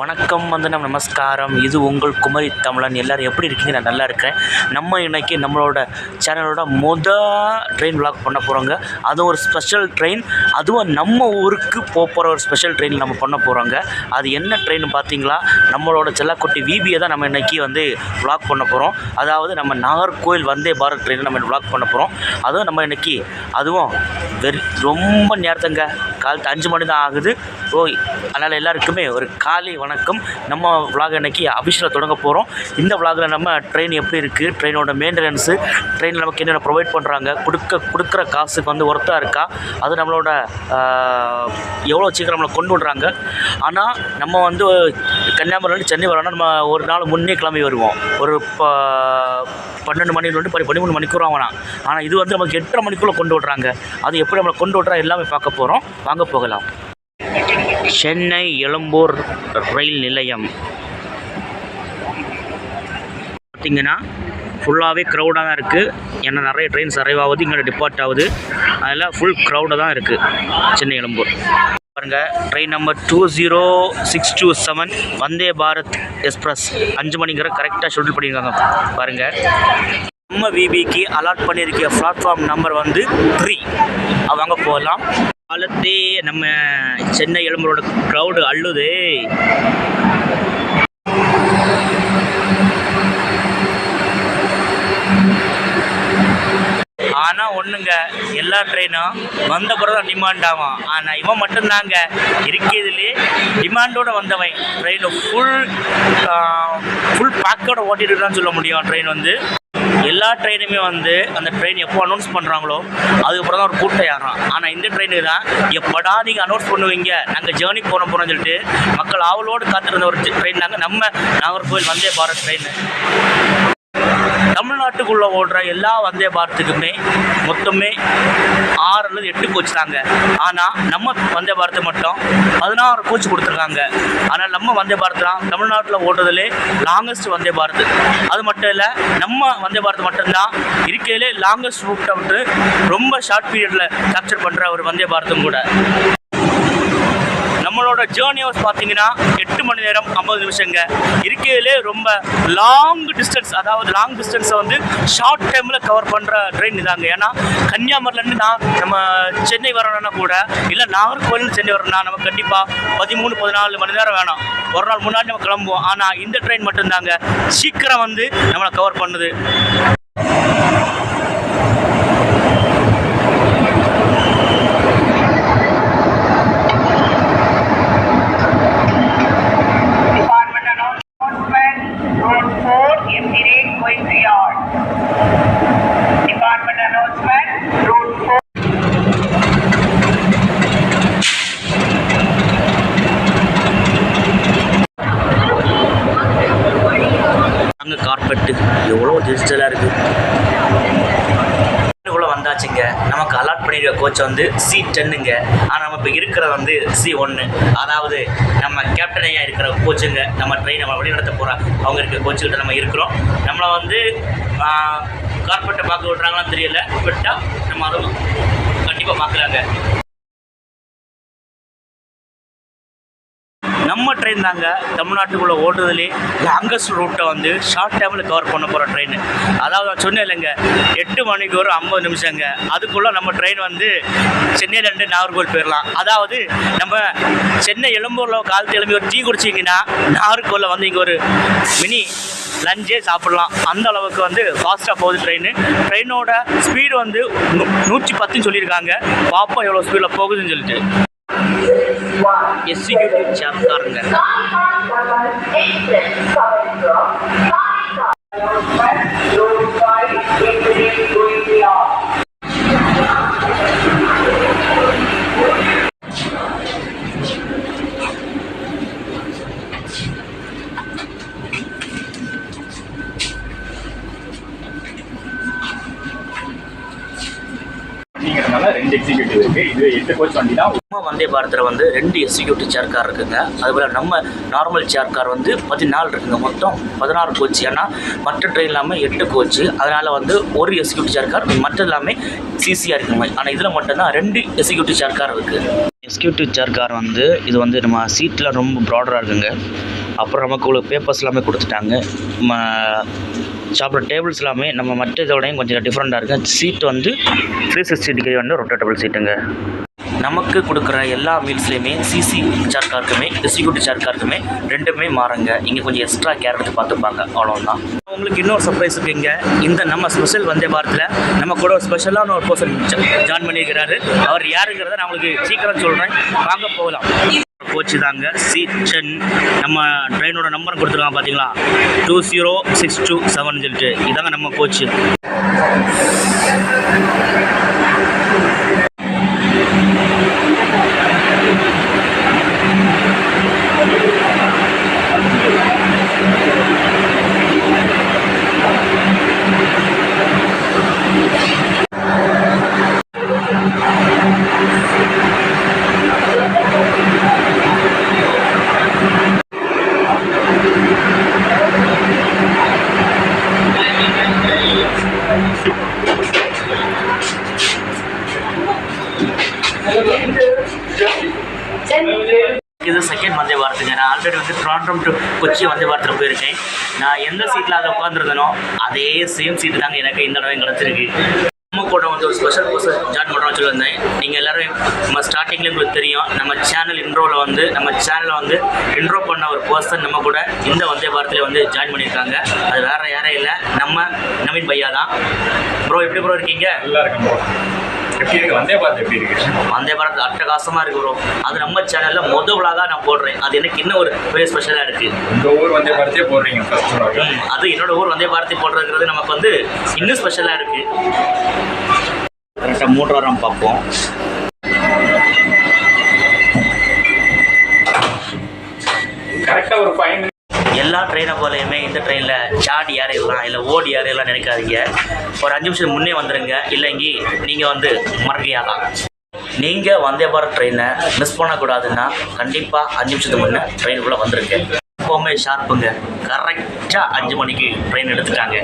வணக்கம் வந்தனம் நமஸ்காரம். இது உங்கள் குமரி தமிழன். எல்லோரும் எப்படி இருக்கீங்க? நான் நல்லா இருக்கிறேன். நம்ம இன்றைக்கி நம்மளோட சேனலோட முத ட்ரெயின் விளாக் பண்ண போகிறோங்க அதுவும் ஒரு ஸ்பெஷல் ட்ரெயின் அதுவும் நம்ம ஊருக்கு போக போகிற ஒரு ஸ்பெஷல் ட்ரெயின் நம்ம பண்ண போகிறோங்க அது என்ன ட்ரெயின் பார்த்தீங்களா? நம்மளோட செல்லாக்குட்டி விபியை தான் நம்ம இன்றைக்கி வந்து விளாக் பண்ண போகிறோம் அதாவது நம்ம நாகர்கோவில் வந்தே பாரத் ட்ரெயினை நம்ம விளாக் பண்ண போகிறோம் அதுவும் நம்ம இன்றைக்கி அதுவும் வெறி ரொம்ப நேரத்துங்க. காலத்து அஞ்சு மணி தான் ஆகுது. ஓ அதனால் எல்லாருக்குமே ஒரு காலை வணக்கம். நம்ம vlog அன்னைக்கு அபிஷேகம் தொடங்க போகிறோம் இந்த விளாகில் நம்ம ட்ரெயின் எப்படி இருக்குது ட்ரெயினோட மெயின்டெனன்ஸு ட்ரெயினில் நமக்கு என்னென்ன ப்ரொவைட் பண்ணுறாங்க கொடுக்க கொடுக்குற காசுக்கு வந்து ஒர்த்தாக இருக்கா? அது நம்மளோட எவ்வளோ சீக்கிரம் நம்மளை கொண்டு விடுறாங்க ஆனால் நம்ம வந்து கன்னியாகுமரிலேருந்து சென்னை வரோம்னா நம்ம ஒரு நாள் முன்னே கிளம்பி வருவோம். ஒரு ப பன்னெண்டு மணிலேருந்து பதி பதிமூணு மணிக்கூர் ஆகலாம் ஆனால் இது வந்து நமக்கு எட்டரை மணிக்குள்ளே கொண்டு விட்றாங்க அது எப்படி நம்மளை கொண்டு விட்றா எல்லாமே பார்க்க போகிறோம் வாங்க போகலாம். சென்னை எழும்பூர் ரயில் நிலையம். பார்த்தீங்கன்னா ஃபுல்லாகவே க்ரௌடாக தான் இருக்குது ஏன்னா நிறைய ட்ரெயின்ஸ் அரைவ் ஆகுது இங்கே டிபார்ட் ஆகுது. அதில் ஃபுல் க்ரௌடாக தான் இருக்குது சென்னை எழும்பூர். பாருங்கள் train number two zero six two seven Vande Bharat express. அஞ்சு மணிங்கிற கரெக்டாக ஷெட்யூல் பண்ணியிருக்காங்க. பாருங்கள் நம்ம விபிக்கு அலாட் பண்ணியிருக்க பிளாட்ஃபார்ம் நம்பர் வந்து த்ரீ அவங்க போகலாம் காலத்தே நம்ம சென்னை எலும்பரோட க்ரௌடு அள்ளுது. ஆனால் ஒன்றுங்க எல்லா ட்ரெயினும் வந்த பிறகு தான் டிமாண்ட் ஆகும் ஆனால் இவன் மட்டும்தாங்க. இருக்கிறதுலே டிமாண்டோட வந்தவன். ட்ரெயினில் ஃபுல் ஃபுல் பேக்கோட ஓட்டிட்டு தான் சொல்ல முடியும். ட்ரெயின் வந்து எல்லா ட்ரெயினுமே வந்து அந்த ட்ரெயின் எப்போ அனௌன்ஸ் பண்ணுறாங்களோ அதுக்கப்புறம் தான் ஒரு கூட்டம் ஏறான் ஆனால் இந்த ட்ரெயினுக்கு தான் எப்படா நீங்கள் அனௌன்ஸ் பண்ணுவீங்க? நாங்கள் ஜேர்னி போகிற போகிறோம்னு சொல்லிட்டு மக்கள் ஆவலோடு காத்திருந்த ஒரு ட்ரெயின் தாங்க நம்ம நாகர்கோவில் வந்தே பாரத் ட்ரெயின் தமிழ்நாட்டுக்குள்ளே ஓடுற எல்லா வந்தே பாரத்துக்குமே மொத்தமே ஆறு அல்லது எட்டு கோச் தாங்க. ஆனால் நம்ம வந்தே பாரத் மட்டும் பதினாறு கோச் கொடுத்துருக்காங்க. ஆனால் நம்ம வந்தே பாரத் தான் தமிழ்நாட்டில் ஓடுறதுலே லாங்கஸ்ட் வந்தே பாரத். அது மட்டும் இல்லை நம்ம வந்தே பாரத் மட்டும்தான் இருக்கையிலே லாங்கஸ்ட் ரூட்டை விட்டு ரொம்ப ஷார்ட் பீரியடில் கேப்சர் பண்ணுற ஒரு வந்தே பாரத்தும் கூட. நம்மளோட ஜேர்னி ஹவர்ஸ் பார்த்தீங்கன்னா எட்டு மணி நேரம் ஐம்பது நிமிஷங்க. இருக்கையிலே ரொம்ப லாங் டிஸ்டன்ஸ் அதாவது லாங் டிஸ்டன்ஸை வந்து ஷார்ட் டைமில் கவர் பண்ணுற ட்ரெயின் இதாங்க. ஏன்னா கன்னியாகுமரிலேருந்து நான் நம்ம சென்னை வரணும்னா கூட இல்லை நாகர்கோவில் சென்னை வரணும்னா நம்ம கண்டிப்பாக பதிமூணு பதினாலு மணி நேரம் வேணும். ஒரு நாள் முன்னாடி நம்ம கிளம்புவோம். ஆனால் இந்த ட்ரெயின் மட்டும்தாங்க. சீக்கிரம் வந்து நம்மளை கவர் பண்ணுது. நமக்கு கோச் வந்து சி டென்னுங்க ஆனால் நம்ம இப்போ இருக்கிறது வந்து சி ஒன்று அதாவது நம்ம கேப்டன் இருக்கிற கோச்சுங்க நம்ம ட்ரெயின் நம்ம வழிநடத்த போகிற அவங்க இருக்க கோச்சுக்கிட்ட நம்ம இருக்கிறோம். நம்மளை வந்து கார்பெட்டை பார்க்க விட்றாங்களான்னு தெரியல. விட்டால் நம்ம அதுவும் கண்டிப்பாக பார்க்கலாங்க. நம்ம ட்ரெயின் தாங்க தமிழ்நாட்டுக்குள்ளே ஓடுறதுலே லாங்கஸ்ட் ரூட்டை வந்து ஷார்ட் டைமில் கவர் பண்ண போகிற ட்ரெயின் அதாவது நான் சொன்னேன் இல்லைங்க எட்டு மணிக்கு ஒரு ஐம்பது நிமிஷங்க. அதுக்குள்ளே நம்ம ட்ரெயின் வந்து சென்னையிலேருந்து நாகர்கோவில் போயிடலாம் அதாவது நம்ம சென்னை எழும்பூரில் காலத்து எழும்பி ஒரு டீ குடிச்சிங்கன்னா நாகர்கோவில் வந்து இங்கே ஒரு மினி லஞ்சே சாப்பிடலாம். அந்த அளவுக்கு வந்து ஃபாஸ்ட்டாக போகுது ட்ரெயின் ட்ரெயினோட ஸ்பீடு வந்து நூற்றி பத்துன்னு சொல்லியிருக்காங்க. பாப்பா எவ்வளோ ஸ்பீடில் போகுதுன்னு சொல்லிட்டு. எஸ்சிக்யூட்டிவ் சேர்க்காருங்க Road 5, ரெண்டு எக்ஸிக்யூட்டிவ் இருக்கு. இது எட்டு கோச் வண்டி தான். நம்ம வந்தே பாரத்தில் வந்து ரெண்டு எக்ஸிக்யூட்டிவ் சேர் கார் இருக்குங்க. அதுபோல் நம்ம நார்மல் சேர் கார் வந்து பதினாலு இருக்குங்க. மொத்தம் பதினாறு கோச் ஏன்னா மற்ற ட்ரெயின் இல்லாமல் எட்டு கோச்சு அதனால் வந்து ஒரு எக்ஸிக்யூட்டிவ் சேர் கார் மற்ற எல்லாமே சிசியாக இருக்குங்க ஆனால் இதில் மட்டும்தான் ரெண்டு எக்ஸிக்யூட்டிவ் சேர் கார் இருக்குது எக்ஸிக்யூட்டிவ் சேர் கார் வந்து இது வந்து நம்ம சீட்டில் ரொம்ப ப்ராடராக இருக்குங்க. அப்புறம் நமக்கு உள்ள பேப்பர்ஸ் எல்லாமே கொடுத்துட்டாங்க. நம்ம சாப்பிட்ற டேபிள்ஸ் எல்லாமே நம்ம மற்ற இதோடையும் கொஞ்சம் டிஃப்ரெண்ட்டாக இருக்குது சீட் வந்து த்ரீ சிக்ஸ்டி டிகிரி வந்து ரொட்டேட்டபிள் சீட்டுங்க நமக்கு கொடுக்குற எல்லா மீல்ஸ்லேயுமே சிசி சேர் காருக்குமே எக்ஸிக்யூட்டிவ் சேர் ரெண்டுமே மாறுங்க. இங்கே கொஞ்சம் எக்ஸ்ட்ரா கேர் எடுத்து பார்த்துப்பாங்க. அவ்வளோதான் உங்களுக்கு இன்னொரு சர்ப்ரைஸ் இருக்குங்க இந்த நம்ம ஸ்பெஷல் வந்தே பாரத்தில் நம்ம கூட ஒரு ஸ்பெஷலான ஒரு பர்சன் ஜாயின் பண்ணியிருக்கிறாரு. அவர் யாருங்கிறத நான் உங்களுக்கு சீக்கிரம் சொல்கிறேன் வாங்க போகலாம். கோச்சு தாங்க சென். நம்ம ட்ரெயினோட நம்பர் கொடுத்துருக்காங்க பார்த்தீங்களா two zero six two seven சொல்லிட்டு. இதாங்க நம்ம கோச்சு இது செகண்ட் வந்தே பாரத்துங்க நான் ஆல்ரெடி வந்து ட்ராண்டம் டு கொச்சி வந்தே பாரத்தில் போயிருக்கேன் நான் எந்த சீட்டில் அதை உட்காந்துருந்தனோ அதே சேம் சீட்டு தாங்க எனக்கு இந்த தடவை கிடச்சிருக்கு. நம்ம கூட வந்து ஒரு ஸ்பெஷல் பர்சன் ஜாயின் பண்ணுறோம் சொல்லியிருந்தேன். நீங்கள் எல்லாரும் நம்ம ஸ்டார்டிங்கில் உங்களுக்கு தெரியும். நம்ம சேனல் இன்ட்ரோவில் வந்து நம்ம சேனலில் வந்து இன்ட்ரோ பண்ண ஒரு பர்சன் நம்ம கூட இந்த வந்தே வாரத்தில் வந்து ஜாயின் பண்ணியிருக்காங்க. அது வேறு யாரும் இல்லை. நம்ம நவீன் பையா தான். ப்ரோ எப்படி ப்ரோ இருக்கீங்க? நல்லா இருக்கும். எப்படி இருக்கு? வந்தே பார்த்து எப்படி இருக்கு? வந்தே பாரத் அட்டகாசமாக இருக்கு ப்ரோ அது நம்ம சேனலில் மொதல் விழாக நான் போடுறேன். அது எனக்கு இன்னும் ஒரு பெரிய ஸ்பெஷலாக இருக்குது உங்க ஊர் வந்தே பார்த்தே போடுறீங்க அது என்னோட ஊர் வந்தே பாரதி போடுறதுங்கிறது நமக்கு வந்து இன்னும் ஸ்பெஷலாக இருக்குது கரெக்டாக மூன்று வாரம் பார்ப்போம். கரெக்டா ஒரு ஃபைவ் எல்லா ட்ரெயினை போலையுமே இந்த ட்ரெயினில் சாடி ஏறிடலாம் இல்லை ஓடி ஏறிடலாம் நினைக்காதீங்க. ஒரு அஞ்சு நிமிஷம் முன்னே வந்துடுங்க இல்லைங்கி நீங்கள் வந்து மறக்கையாகலாம். நீங்கள் வந்தே பாரத் ட்ரெயினை மிஸ் பண்ணக்கூடாதுன்னா கண்டிப்பாக அஞ்சு நிமிஷத்துக்கு முன்னே ட்ரெயினுக்குள்ளே வந்திருக்கு எப்போவுமே ஷார்ப்புங்க கரெக்டாக அஞ்சு மணிக்கு ட்ரெயின் எடுத்துட்டாங்க.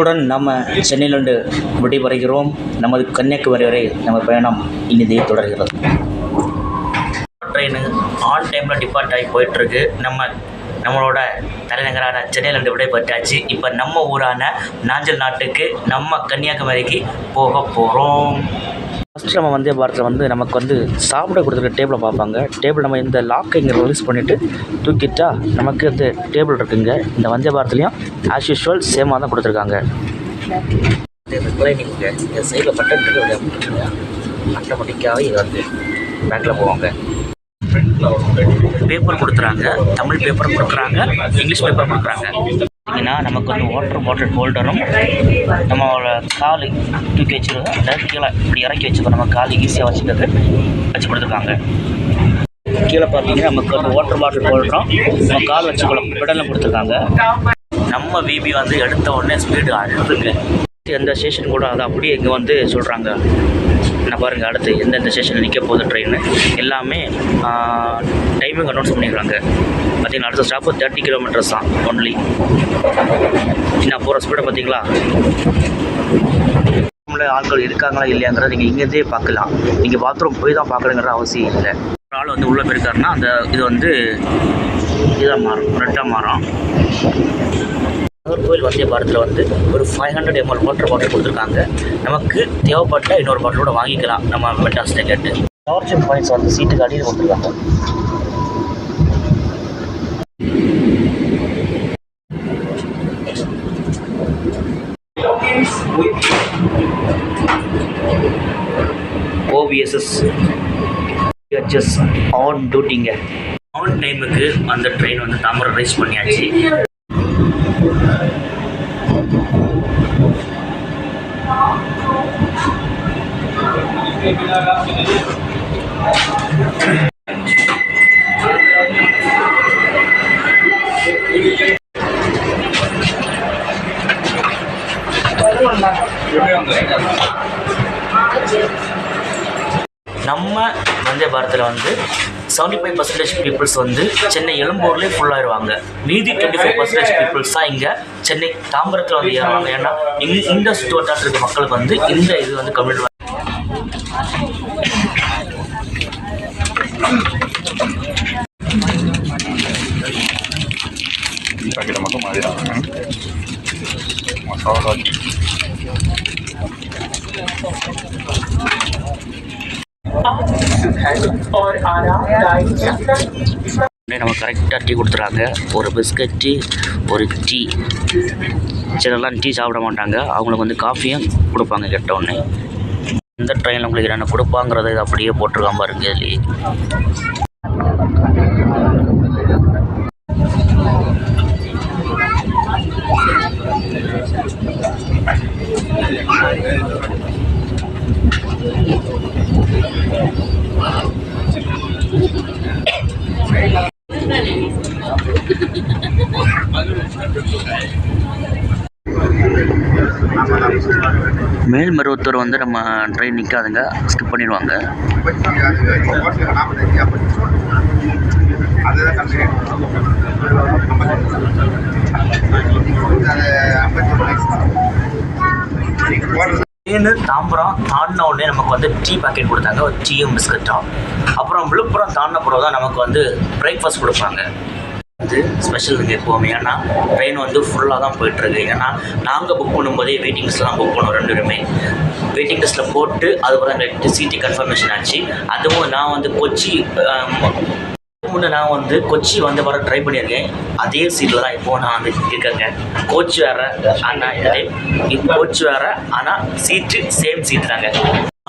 இத்துடன் நம்ம சென்னையிலிருந்து விடைபெறுகிறோம் நமது கன்னியாகுமரி வரை நம்ம பயணம் இனிதே தொடர்கிறது. ட்ரெயின் ஆன் டைமில் டிபார்ட் ஆகி போயிட்டுருக்கு. நம்ம நம்மளோட தலைநகரான சென்னையிலிருந்து விடைபெற்றாச்சு இப்போ நம்ம ஊரான நாஞ்சல் நாட்டுக்கு நம்ம கன்னியாகுமரிக்கு போக போகிறோம் ஃபஸ்ட்டு நம்ம வந்தே பாரத்தில் வந்து நமக்கு வந்து சாப்பிட கொடுத்துருக்க டேபிளை பார்ப்பாங்க. டேபிள் நம்ம இந்த லாக்கை இங்கே ரிலீஸ் பண்ணிவிட்டு தூக்கிட்டா நமக்கு இந்த டேபிள் இருக்குங்க. இந்த வந்தே பாரத்துலேயும் ஆஸ் யூஷுவல் சேமாக தான் கொடுத்துருக்காங்க. இந்த சைடில் பட்டன் ஆட்டோமேட்டிக்காகவே இது வந்து பேக்கில் போவாங்க. பேப்பர் கொடுக்குறாங்க தமிழ் பேப்பர் கொடுக்குறாங்க. இங்கிலீஷ் பேப்பர் கொடுக்குறாங்க. பார்த்தீங்கன்னா நமக்கு வந்து வாட்டர் பாட்டில் ஹோல்டரும் நம்மளோட காலு தூக்கி வச்சுருக்கோம் அந்த கீழே இப்படி இறக்கி வச்சுக்கோ நம்ம காலு ஈஸியாக வச்சுக்கிறது வச்சு கொடுத்துருக்காங்க. கீழே பார்த்தீங்கன்னா நமக்கு வந்து வாட்டர் பாட்டில் ஹோல்டரும் நம்ம கால் வச்சுக்கலாம் விடலும் கொடுத்துருக்காங்க. நம்ம பிபி வந்து எடுத்த உடனே ஸ்பீடு அழுதுங்க எந்த ஸ்டேஷன் கூட அதை அப்படியே இங்கே வந்து சொல்கிறாங்க நான் பாருங்கள் அடுத்து எந்தெந்த ஸ்டேஷனில் நிற்க போகுது ட்ரெயின் எல்லாமே டைமிங் அனௌன்ஸ் பண்ணிக்கிறாங்க. பார்த்தீங்கன்னா அடுத்த ஸ்டாப்பு தேர்ட்டி கிலோமீட்டர்ஸ் தான் ஒன்லி நான் போகிற ஸ்பீடை பார்த்தீங்களா? ஆட்கள் இருக்காங்களா இல்லையாங்கிறத நீங்கள் இங்கேருந்தே பார்க்கலாம். நீங்கள் பாத்ரூம் போய் தான் பார்க்கணுங்கிற அவசியம் இல்லை. ஒரு ஆள் வந்து உள்ளே போயிருக்காருன்னா அந்த இது வந்து இதாக மாறும் ரெட்டாக மாறும். நாகர்கோவில் வந்தே பாரத்தில் வந்து ஒரு five hundred ML water bottle கொடுத்துருக்காங்க. நமக்கு தேவைப்பட்ட இன்னொரு பாட்டிலோட வாங்கிக்கலாம். நம்ம மெட்டாஸ்ட்டை கேட்டு. சார்ஜிங் பாயிண்ட்ஸ் வந்து சீட்டுக்கு அடியில் கொடுத்துருக்காங்க. ஓபிஎஸ்எஸ் ஹெச்எஸ் ஆன் டியூட்டிங்க ஆன் டைமுக்கு அந்த ட்ரெயின் வந்து தாமரை ரைஸ் பண்ணியாச்சு Thank you. பாரத்தில் வந்து செவன்டி ஃபைவ் பர்சன்டேஜ் பீப்புள்ஸ் வந்து சென்னை எழும்பூர்லேயே ஃபுல்லாகிடுவாங்க மீதி டுவெண்ட்டி ஃபைவ் பர்சன்டேஜ் பீப்புள்ஸ் தான் இங்கே சென்னை தாம்பரத்தில் வந்து ஏறுவாங்க. ஏன்னா இந்த சுற்றுவட்டாரத்தில் இருக்க மக்களுக்கு வந்து இந்த இது வந்து கம்மிட் பாக்கெட்டை மட்டும் மாறிடாங்க மசாலா और आरामदायक यात्रा நம்ம கரெக்டாக டீ கொடுத்துறாங்க ஒரு பிஸ்கட்டு ஒரு டீ சிலர்லாம் டீ சாப்பிட மாட்டாங்க அவங்களுக்கு வந்து காஃபியும் கொடுப்பாங்க கெட்ட உடனே இந்த ட்ரெயினில் உங்களுக்கு என்னென்ன கொடுப்பாங்கிறத இது அப்படியே போட்டிருக்கான் பாருங்க இதுலேயே மேல்மருவத்தூர் வந்து நம்ம ட்ரெயின் நிற்காதுங்க ஸ்கிப் பண்ணிடுவாங்க. ட்ரெயின் தாம்பரம் தாண்டின உடனே நமக்கு வந்து டீ பாக்கெட் கொடுத்தாங்க. ஒரு டீயும் பிஸ்கட்டும் அப்புறம் விழுப்புரம் தாண்டின பிறகு தான் நமக்கு வந்து பிரேக்ஃபாஸ்ட் கொடுப்பாங்க. வந்து ஸ்பெஷல் இங்கே எப்போவுமே ஏன்னா ட்ரெயின் வந்து ஃபுல்லாக தான் போயிட்டுருக்கு. ஏன்னா நாங்கள் புக் பண்ணும்போதே வெயிட்டிங் லிஸ்ட்லாம் புக் பண்ணோம் ரெண்டு பேருமே வெயிட்டிங் லிஸ்ட்டில் போட்டு அதுக்கப்புறம் எங்களுக்கு சீட்டு கன்ஃபர்மேஷன் ஆச்சு. அதுவும் நான் வந்து கொச்சி முன்னே நான் வந்து கொச்சி வந்து வர ட்ரை பண்ணியிருக்கேன். அதே சீட்டில் தான் இப்போ நான் வந்து இருக்கேங்க. கோச் வேறு ஆனால் டைம் கோச் வேறு ஆனால் சீட்டு சேம் சீட்டு தாங்க.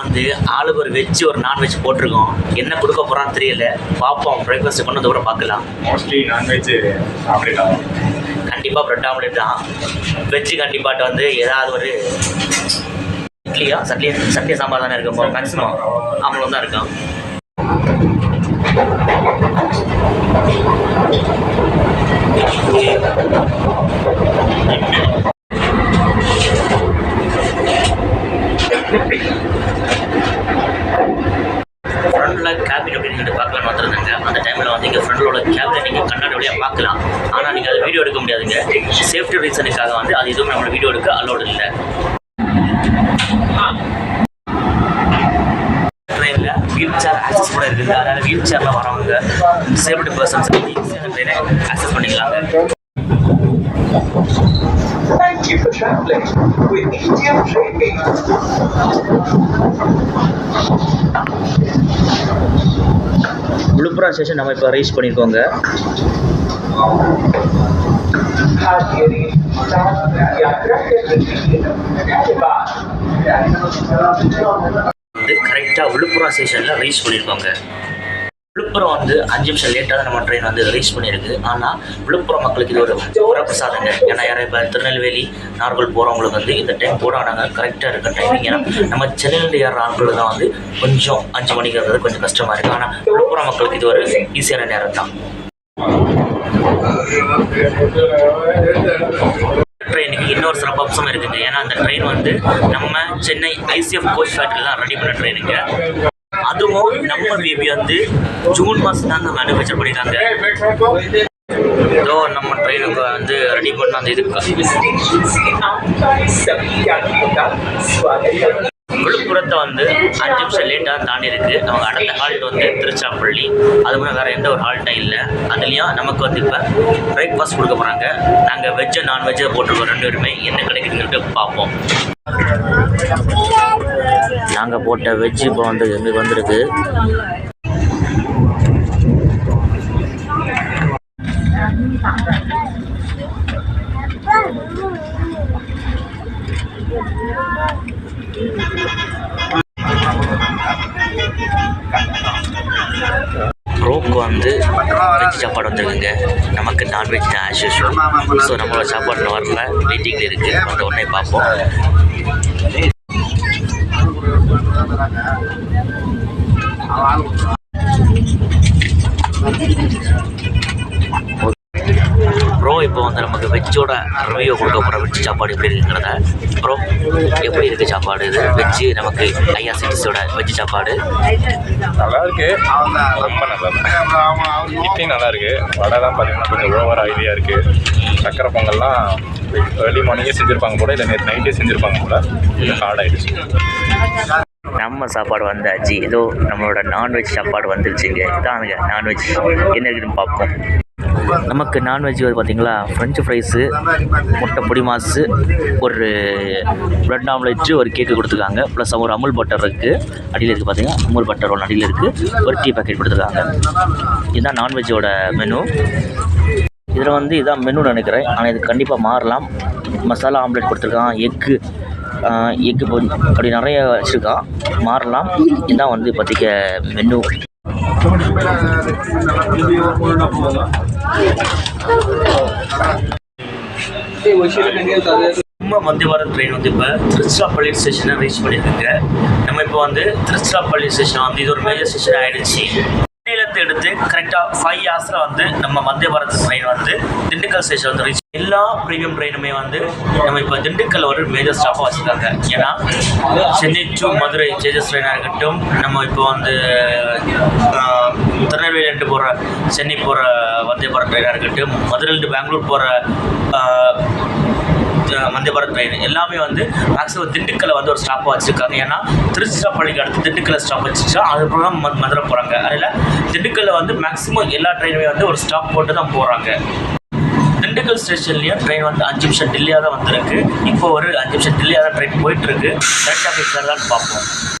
வந்து ஆளுக்கு ஒரு வெஜ் ஒரு நான்வெஜ் போட்டிருக்கோம். என்ன கொடுக்க போகிறான்னு தெரியல. பார்ப்போம் பிரேக்ஃபாஸ்ட் கொண்டு வந்து கூட பார்க்கலாம் மோஸ்ட்லி நான்வெஜ் கண்டிப்பாக ப்ரெட் ஆம்லேட் தான். வெஜ்ஜு கண்டிப்பாட்டு வந்து ஏதாவது ஒரு இட்லியா சட்லி சட்னி சாம்பார் தானே இருக்கும். மேக்ஸிமம் அவ்வளோ தான் இருக்கும். ஃப்ரண்டில் கேபின் அப்படின்னு சொல்லிட்டு பார்க்கலான்னு வந்துருந்தாங்க. அந்த டைமில் வந்து இங்கே ஃப்ரண்டில் உள்ள கேபினை நீங்கள் கண்ணாடி வழியாக பார்க்கலாம். ஆனால் நீங்கள் அதை வீடியோ எடுக்க முடியாதுங்க. சேஃப்டி ரீசனுக்காக வந்து அது எதுவும் நம்மளை வீடியோ எடுக்க அலோடு இல்லை. ட்ரெயினில் வீல் சேர் ஆக்சஸ் கூட இருக்குது. அதனால் வீல் சேரில் வரவங்க டிசேபிள்டு பர்சன்ஸ் ஈஸியாக ட்ரெயினை ஆக்சஸ் பண்ணிக்கலாங்க. Thank you for traveling with Indian Trainings. Villupuram station நம்ம இப்போ ரீச் பண்ணியிருக்கோங்க கரெக்டாக விழுப்புரம் ஸ்டேஷனில் ரீச் பண்ணியிருக்கோங்க விழுப்புரம் வந்து அஞ்சு நிமிஷம் லேட்டாக தான் நம்ம ட்ரெயின் வந்து ரீச் பண்ணியிருக்கு. ஆனால் விழுப்புரம் மக்களுக்கு இது ஒரு வரப்பிரசாதங்க ஏன்னா யாரும் இப்போ திருநெல்வேலி நார்கோல் போகிறவங்களுக்கு வந்து இந்த டைம் போடாடாங்க கரெக்டாக இருக்க டைமிங் ஏன்னா நம்ம சென்னையில் ஏற ஆட்கள் தான் வந்து கொஞ்சம் அஞ்சு மணிக்கு இருக்கிறது கொஞ்சம் கஷ்டமாக இருக்குது ஆனால் விழுப்புரம் மக்களுக்கு இது ஒரு ஈஸியான நேரம் தான் ட்ரெயினுக்கு இன்னொரு சிறப்பம்சம் இருக்குங்க. ஏன்னா அந்த ட்ரெயின் வந்து நம்ம சென்னை ஐசிஎஃப் கோச் ஃபேக்டரி தான் ரெடி பண்ண ட்ரெயினுங்க அதுவும் நம்ம பேபி வந்து ஜூன் மாதம் தான் மேனுஃபேக்சர் பண்ணிட்டாங்க ஏதோ நம்ம ட்ரெயினுக்கு வந்து ரெடி பண்ண அந்த இதுக்கு. விழுப்புரத்தை வந்து அஞ்சு நிமிஷம் லேட்டாக தாண்டி இருக்குது நமக்கு அடுத்த ஹால்ட் வந்து திருச்சாப்பள்ளி. அது மாதிரி வேறு எந்த ஒரு ஹால்ட்டும் இல்லை. அதுலேயும் நமக்கு வந்து இப்போ பிரேக்ஃபாஸ்ட் கொடுக்க போகிறாங்க நாங்கள் வெஜ்ஜை நான்வெஜ்ஜை போட்டிருக்கோம் ரெண்டு பேருமே. என்ன கிடைக்குதுங்கிறது பார்ப்போம். நாங்கள் போட்ட வெஜ்ஜு இப்போ வந்து எங்களுக்கு வந்திருக்கு. ப்ரோக்கு வந்து வெஜ் சாப்பாடு வந்துருக்குங்க. நமக்கு நான்வெஜ் தான் ஆஸ் யூஸ்வல் ஸோ நம்மளோட சாப்பாடு வரல. வெயிட்டிங்கில் இருக்குது அந்த உடனே பார்ப்போம். ப்ரோ இப்போ வந்து நமக்கு வெஜ்ஜோட ரிவ்யூ கொடுக்க போகிற வெஜ் சாப்பாடு எப்படி இருக்குங்கிறத ப்ரோ எப்படி இருக்குது சாப்பாடு இது? வெஜ்ஜு நமக்கு ஐஆர்சிடிஸோட வெஜ் சாப்பாடு. நல்லா இருக்கு ரொம்ப நல்லா இருக்கு. இட்லி நல்லா இருக்கு வடை தான் பார்த்தீங்கன்னா கொஞ்சம் ஓவர் ஐடியா இருக்கு. சக்கரை பொங்கல்லாம் ஏர்லி மார்னிங்கே செஞ்சுருப்பாங்க போல இல்லை நேற்று நைட்டே செஞ்சுருப்பாங்க போல. இது ஹார்ட் ஆயிடுச்சு. நம்ம சாப்பாடு வந்தாச்சு ஏதோ நம்மளோட நான்வெஜ் சாப்பாடு வந்துருச்சுங்க. இதானுங்க நான்வெஜ் என்ன இருக்குன்னு பார்ப்போம். நமக்கு நான்வெஜ் வந்து பார்த்தீங்களா ஃப்ரெஞ்சு ஃப்ரைஸு முட்டை பொடி மாசு ஒரு ப்ரெட் ஆம்லெட்டு ஒரு கேக்கு கொடுத்துருக்காங்க. ப்ளஸ் ஒரு அமுல் பட்டர் இருக்குது அடியில் இருக்குது பார்த்தீங்கன்னா அமுல் பட்டர் ஒன்று அடியில் இருக்குது ஒரு டீ பேக்கெட் கொடுத்துருக்காங்க. இதுதான் நான்வெஜ்ஜோட மெனு இதில் வந்து இதுதான் மெனு நினைக்கிறேன். ஆனால் இது கண்டிப்பாக மாறலாம். மசாலா ஆம்லெட் கொடுத்துருக்கான் எக்கு. எக்கு அப்படி நிறைய வச்சுருக்கான். மாறலாம். இதுதான் வந்து இப்போதைக்கு மெனு நம்ம வந்தே வர ட்ரெயின் வந்து இப்போ திருச்சிராப்பள்ளி ஸ்டேஷனை ரீச் பண்ணியிருக்குங்க நம்ம இப்போ வந்து திருச்சிராப்பள்ளி ஸ்டேஷன் வந்து இது ஒரு மேஜர் ஸ்டேஷன் ஆயிடுச்சு. சென்னையிலேருந்து எடுத்து கரெக்டாக ஃபைவ் ஹார்ஸில் வந்து நம்ம மத்திய பாரத் ட்ரெயின் வந்து திண்டுக்கல் ஸ்டேஷன் வந்து ரீச் எல்லா ப்ரீமியம் ட்ரெயினுமே வந்து நம்ம இப்போ திண்டுக்கல் ஒரு மேஜர் ஸ்டாப்பாக வச்சுருக்காங்க. ஏன்னா சென்னை டு மதுரை சேஜஸ் ட்ரெயினாக இருக்கட்டும் நம்ம இப்போ வந்து திருநெல்வேலிட்டு போகிற சென்னை போகிற வந்தே பாரத் ட்ரெயினாக இருக்கட்டும் மதுரையிலிருந்து பெங்களூர் போகிற வந்தே பாரத் ட்ரெயின் எல்லாமே வந்து மேக்ஸிமம் திண்டுக்கலை வந்து ஒரு ஸ்டாப்பாக வச்சுருக்காங்க. ஏன்னா திருச்சிராப்பள்ளிக்கு அடுத்து திண்டுக்கலை ஸ்டாப் வச்சுருச்சா அதுக்கப்புறம் ம மதுரை போகிறாங்க அதில் திண்டுக்கல்ல வந்து மேக்ஸிமம் எல்லா ட்ரெயினுமே வந்து ஒரு ஸ்டாப் போட்டு தான் போகிறாங்க திண்டுக்கல் ஸ்டேஷன்லேயும் ட்ரெயின் வந்து அஞ்சு நிமிஷம் டில்லியாக தான் வந்திருக்கு. இப்போ ஒரு அஞ்சு நிமிஷம் டில்லியாக தான் ட்ரெயின் போயிட்டுருக்கு கரெக்டாக போய் பார்ப்போம்.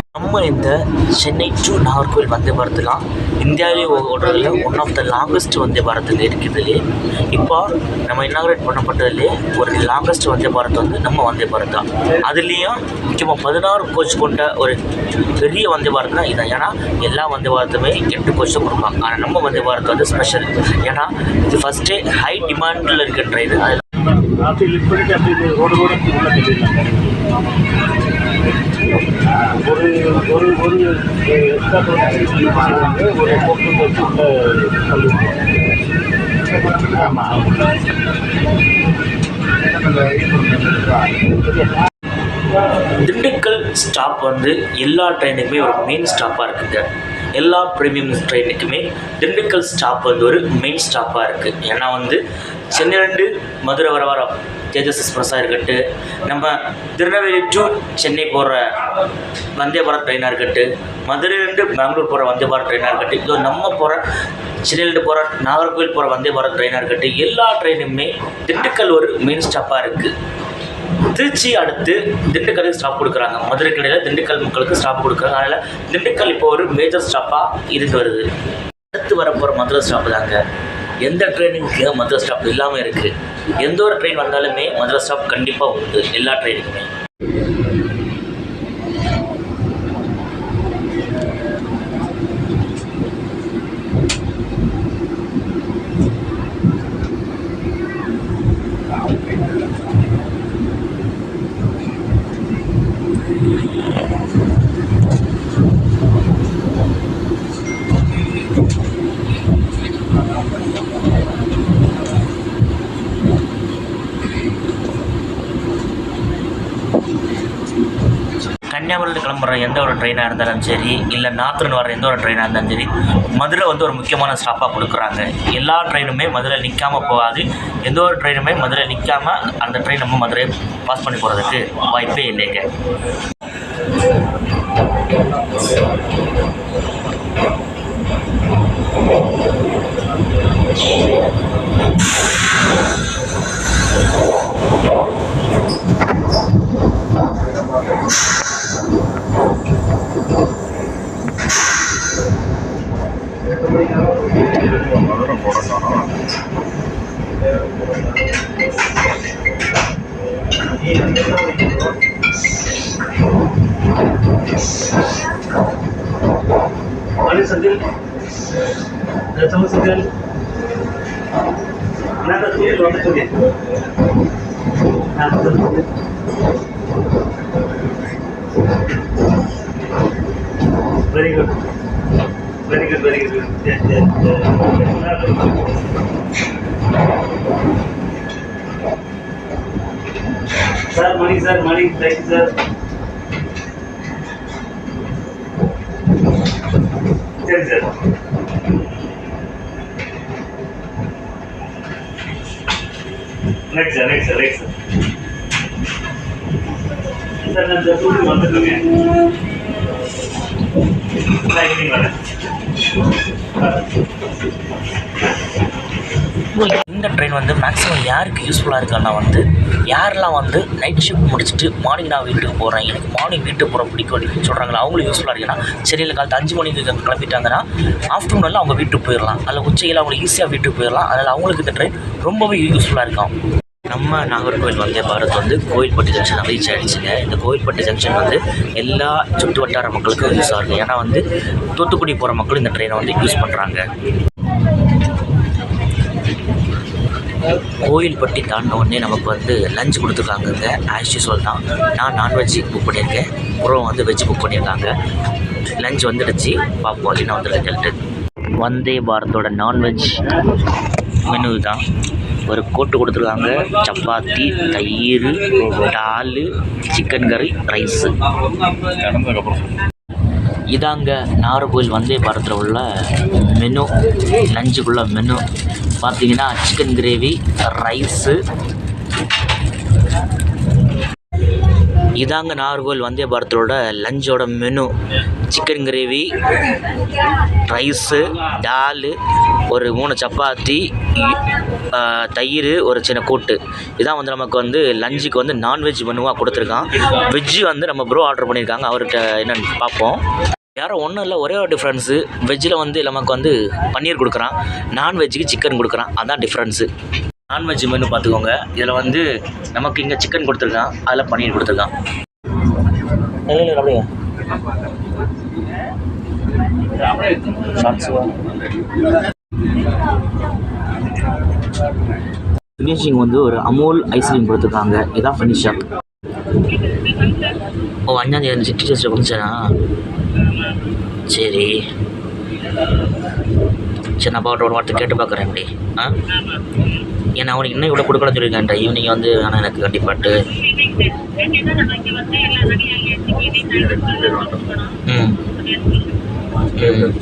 நம்ம இந்த சென்னை டு நாகர்கோவில் வந்தே பாரத்லாம் இந்தியாவிலே ஓடுறதுல one of the longest Vande பாரத்தில் இருக்குதுலே. இப்போ நம்ம இனாகரேட் பண்ணப்பட்டதுலேயே ஒரு லாங்கஸ்ட் வந்தே பாரத் வந்து நம்ம வந்தே பாரத் தான். அதுலேயும் முக்கியமாக பதினாறு கோச் கொண்ட ஒரு பெரிய வந்தே பாரத்னா இதான். ஏன்னா எல்லா வந்தே பாரத்துமே எட்டு கோச் தான் கொடுப்பாங்க. ஆனால் நம்ம வந்தே பாரத் வந்து ஸ்பெஷல் ஏன்னா இது ஃபஸ்ட்டே ஹை டிமாண்டில் இருக்கின்ற இது. அதில் ரோடு ரோடு ஒரு ஒரு ஒரு எக்ஸ்ட்ரா ஒரு வச்சு உள்ள ஆமாம் திண்டுக்கல் ஸ்டாப் வந்து எல்லா ட்ரெயினுக்குமே ஒரு மெயின் ஸ்டாப்பாக இருக்குங்க. எல்லா ப்ரீமியம் ட்ரெயினுக்குமே திண்டுக்கல் ஸ்டாப் வந்து ஒரு மெயின் ஸ்டாப்பாக இருக்குது ஏன்னா வந்து சென்னையிலேருந்து மதுரை வர வர தேஜஸ் எக்ஸ்பிரஸாக இருக்கட்டும் நம்ம திருநெல்வேலி டு சென்னை போகிற வந்தே பாரத் ட்ரெயினாக இருக்கட்டும் மதுரையிலேருந்து பெங்களூர் போகிற வந்தே பாரத் ட்ரெயினாக இருக்கட்டும் இதோ நம்ம போகிற சென்னையிலேருந்து போகிற நாகர்கோவில் போகிற வந்தே பாரத் ட்ரெயினாக இருக்கட்டும் எல்லா ட்ரெயினுமே திண்டுக்கல் ஒரு மெயின் ஸ்டாப்பாக இருக்குது திருச்சி அடுத்து திண்டுக்கலுக்கு ஸ்டாப் கொடுக்குறாங்க. மதுரை கடையில் திண்டுக்கல் மக்களுக்கு ஸ்டாப் கொடுக்குறாங்க. அதனால் திண்டுக்கல் இப்போ ஒரு மேஜர் ஸ்டாப்பாக இருந்து வருது. அடுத்து வரப்போகிற மதுரை ஸ்டாப் தாங்க எந்த ட்ரெயினுக்கு மதுரை ஸ்டாப் இல்லாமல் இருக்குது எந்த ஒரு ட்ரெயின் வந்தாலுமே மதுரை ஸ்டாப் கண்டிப்பாக உண்டு. எல்லா ட்ரெயினுக்குமே கன்னியாகுமரியிலேருந்து கிளம்புற எந்த ஒரு ட்ரெயினாக இருந்தாலும் சரி இல்லை நாத்திரன் வர எந்த ஒரு ட்ரெயினாக இருந்தாலும் சரி மதுரை வந்து ஒரு முக்கியமான ஸ்டாப்பாக கொடுக்குறாங்க. எல்லா ட்ரெயினுமே மதுரை நிற்காமல் போகாது. எந்த ஒரு ட்ரெயினுமே மதுரை நிற்காமல் அந்த ட்ரெயின் நம்ம மதுரை பாஸ் பண்ணி போகிறதுக்கு வாய்ப்பே இல்லைங்க. you Gracias. Very good. Very good, very good. Yeah, yeah, yeah. Sir, money, sir, money. Thank you, sir. சரி sir right sir right sir right sir sir நான் இந்த ட்ரெயின் வந்து மேக்ஸிமம் யாருக்கு யூஸ்ஃபுல்லாக இருக்குன்னா வந்து யாரெல்லாம் வந்து நைட் ஷிஃப்ட் முடிச்சுட்டு மார்னிங் நான் வீட்டுக்கு போகிறேன் எனக்கு மார்னிங் வீட்டுக்கு போகிற பிடிக்கும் அப்படின்னு சொல்கிறாங்களா அவங்களுக்கு யூஸ்ஃபுல்லாக இருக்குன்னா சரியில் காலத்து அஞ்சு மணிக்கு கிளம்பிட்டாங்கன்னா ஆஃப்டர்நூனில் அவங்க வீட்டுக்கு போயிடலாம். அதில் உச்சையில் அவங்க ஈஸியாக வீட்டுக்கு போயிடலாம். அதனால் அவங்களுக்கு இந்த ட்ரெயின் ரொம்பவே யூஸ்ஃபுல்லாக இருக்கும். நம்ம நாகர்கோவில் வந்தே பாரத் வந்து கோயில்பட்டு ஜங்ஷன் ரீச் ஆகிடுச்சுங்க இந்த கோயில்பட்டு ஜங்ஷன் வந்து எல்லா சுற்று வட்டார மக்களுக்கும் யூஸ் ஆகுது ஏன்னா வந்து தூத்துக்குடி போகிற மக்களும் இந்த ட்ரெயினை வந்து யூஸ் பண்ணுறாங்க கோயில்பட்டி தாண்டின உடனே நமக்கு வந்து லஞ்ச் கொடுத்துருக்காங்கங்க. ஆஸ் யூஸ்வல் தான். நான் நான்வெஜ் புக் பண்ணியிருக்கேன். அப்புறம் வந்து வெஜ் புக் பண்ணியிருக்காங்க. லஞ்ச் வந்துடுச்சு. பார்ப்போம் என்ன வந்துருக்கு வந்தே பாரத்தோட நான்வெஜ் மெனு தான். ஒரு கோட்டு கொடுத்துருக்காங்க. சப்பாத்தி தயிர் டால் சிக்கன் கறி ரைஸு இதாங்க நாகர்கோவில் வந்தே பாரத்தில் உள்ள மெனு லஞ்சுக்குள்ள மெனு பார்த்தீங்கன்னா சிக்கன் கிரேவி ரைஸு இதாங்க நாகர்கோவில் வந்தே பாரத்தோட லஞ்சோட மெனு சிக்கன் கிரேவி ரைஸு டாலு ஒரு மூணு சப்பாத்தி தயிர் ஒரு சின்ன கூட்டு. இதான் வந்து நமக்கு வந்து லஞ்சுக்கு வந்து நான்வெஜ் மெனுவாக கொடுத்துருக்கான். வெஜ்ஜு வந்து நம்ம ப்ரோ ஆர்டர் பண்ணியிருக்காங்க. அவர்கிட்ட என்னென்னு பார்ப்போம். யாரும் ஒன்றும் இல்லை ஒரே ஒரு டிஃப்ரென்ஸு வெஜ்ஜில் வந்து நமக்கு வந்து பன்னீர் கொடுக்குறான். நான்வெஜ்ஜுக்கு சிக்கன் கொடுக்குறான். அதான் டிஃப்ரென்ஸு நான்வெஜ் மெனு பார்த்துக்கோங்க. இதில் வந்து நமக்கு இங்கே சிக்கன் கொடுத்துருக்கான். அதில் பன்னீர் கொடுத்துருக்கான். இல்லை இல்லை அப்படியே ஃபினிஷிங் வந்து ஒரு அமூல் ஐஸ்கிரீம் கொடுத்துருக்காங்க. இதான் ஃபினிஷர் ஓ அஞ்சாந்தேதி சிட்டி டெஸ்ட்டில் ஃபங்க்ஷனா சரி. சரி நான் பாட்டு ஒரு வார்த்தை கேட்டு பார்க்குறேன் அப்படி. ஆ? ஏன்னா அவனுக்கு இன்னும் இவ்வளோ கொடுக்கணும்னு சொல்லியிருக்கேன் ஈவினிங் வந்து ஆனால் எனக்கு கண்டிப்பாட்டு ம். ம்.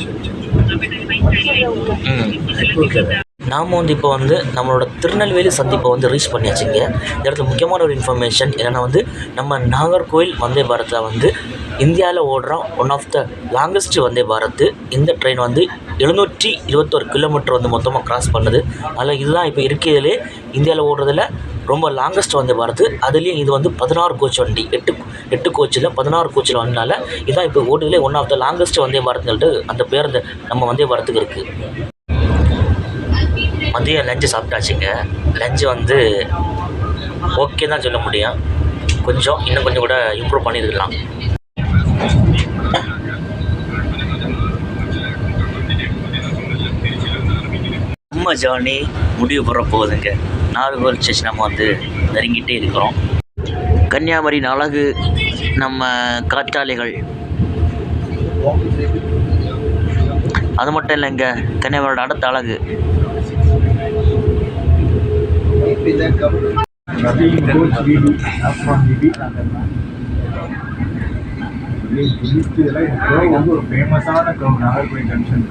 ம். நாம் வந்து இப்போ வந்து நம்மளோட திருநெல்வேலி சந்திப்பை வந்து ரீச் பண்ணியாச்சுங்க இந்த இடத்துல முக்கியமான ஒரு இன்ஃபர்மேஷன் என்னென்னா வந்து நம்ம நாகர்கோவில் வந்தே பாரத்தில் வந்து இந்தியாவில் ஓடுற one of the longest Vande Bharat. இந்த ட்ரெயின் வந்து எழுநூற்றி இருபத்தொரு கிலோமீட்டர் வந்து மொத்தமாக கிராஸ் பண்ணுது. அதில் இதுதான் இப்போ இருக்கிறதுலே இந்தியாவில் ஓடுறதுல ரொம்ப லாங்கஸ்ட் வந்தே பாரத். அதுலேயும் இது வந்து பதினாறு கோச் வண்டி. எட்டு எட்டு கோச்சில் பதினாறு கோச்சில் வந்தனால இதான் இப்போ ஓடுதலே ஒன் ஆஃப் த லாங்கஸ்ட் வந்தே பாரத்னு அந்த பேர் நம்ம வந்தே பாரத்துக்கு இருக்குது மதியம் லஞ்சு சாப்பிட்டாச்சுங்க. லஞ்சு வந்து ஓகே தான் சொல்ல முடியும். கொஞ்சம் இன்னும் கொஞ்சம் கூட இம்ப்ரூவ் பண்ணியிருக்கலாம். நம்ம ஜேர்னி முடிவு பெற போகுதுங்க. நாகர்கோவில் ஸ்டேஷன் நம்ம வந்து நெருங்கிட்டே இருக்கிறோம். கன்னியாகுமரியின் அழகு நம்ம காற்றாலைகள். அது மட்டும் இல்லைங்க கன்னியாகுமரியோட அடுத்த அழகு. இதெல்லாம் வந்து ஒரு ஃபேமஸான நாகர்கோவில் ஜங்ஷன்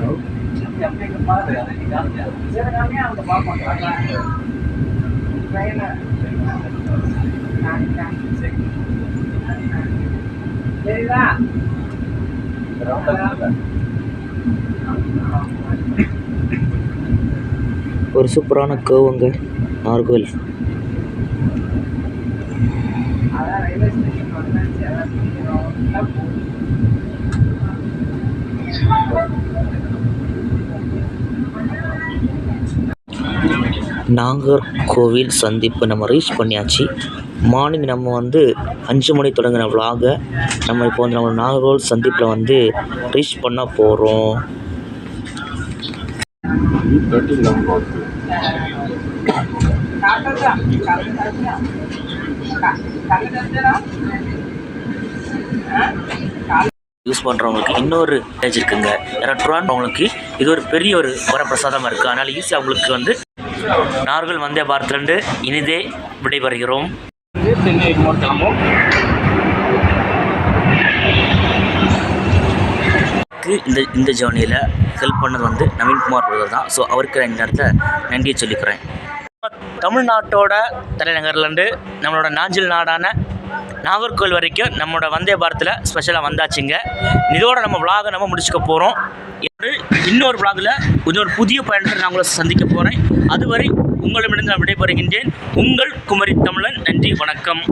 ஒரு சூப்பரான கேவுங்க நார்கோவில் நாகர்கோவில் சந்திப்பு நம்ம ரீச் பண்ணியாச்சு. மார்னிங் நம்ம வந்து அஞ்சு மணி தொடங்கின விலாகை நம்ம இப்போ வந்து நம்ம நாகர்கோவில் சந்திப்பில் வந்து ரீச் பண்ண போகிறோம் யூஸ் பண்ணுறவங்களுக்கு இன்னொரு பேஜ் இருக்குங்க. யாராவது அவங்களுக்கு இது ஒரு பெரிய ஒரு வரப்பிரசாதமாக இருக்குது அதனால் ஈஸியாக அவங்களுக்கு வந்து நார்கள் வந்தே பாரத்லேருந்து இனிதே விடைபெறுகிறோம். சென்னை எக்மோர் கிளம்பும் எனக்கு இந்த இந்த ஜேர்னியில் ஹெல்ப் பண்ணது வந்து நவீன்குமார் பிரதர் தான். ஸோ அவருக்கு இந்த இடத்துல நன்றியை சொல்லிக்கிறேன். தமிழ்நாட்டோட தலைநகர்லேருந்து நம்மளோட நாஞ்சில் நாடான நாகர்கோவில் வரைக்கும் நம்மளோட வந்தே பாரத்தில் ஸ்பெஷலாக வந்தாச்சுங்க. இதோட நம்ம vlog-அ நம்ம முடிச்சுக்க போகிறோம் இன்னொரு விளாகில் இன்னொரு புதிய பயணத்தை நான் உங்களை சந்திக்க போகிறேன் அதுவரை உங்களிடமிருந்து நான் விடைபெறுகின்றேன். உங்கள் குமரி தமிழன் நன்றி வணக்கம்.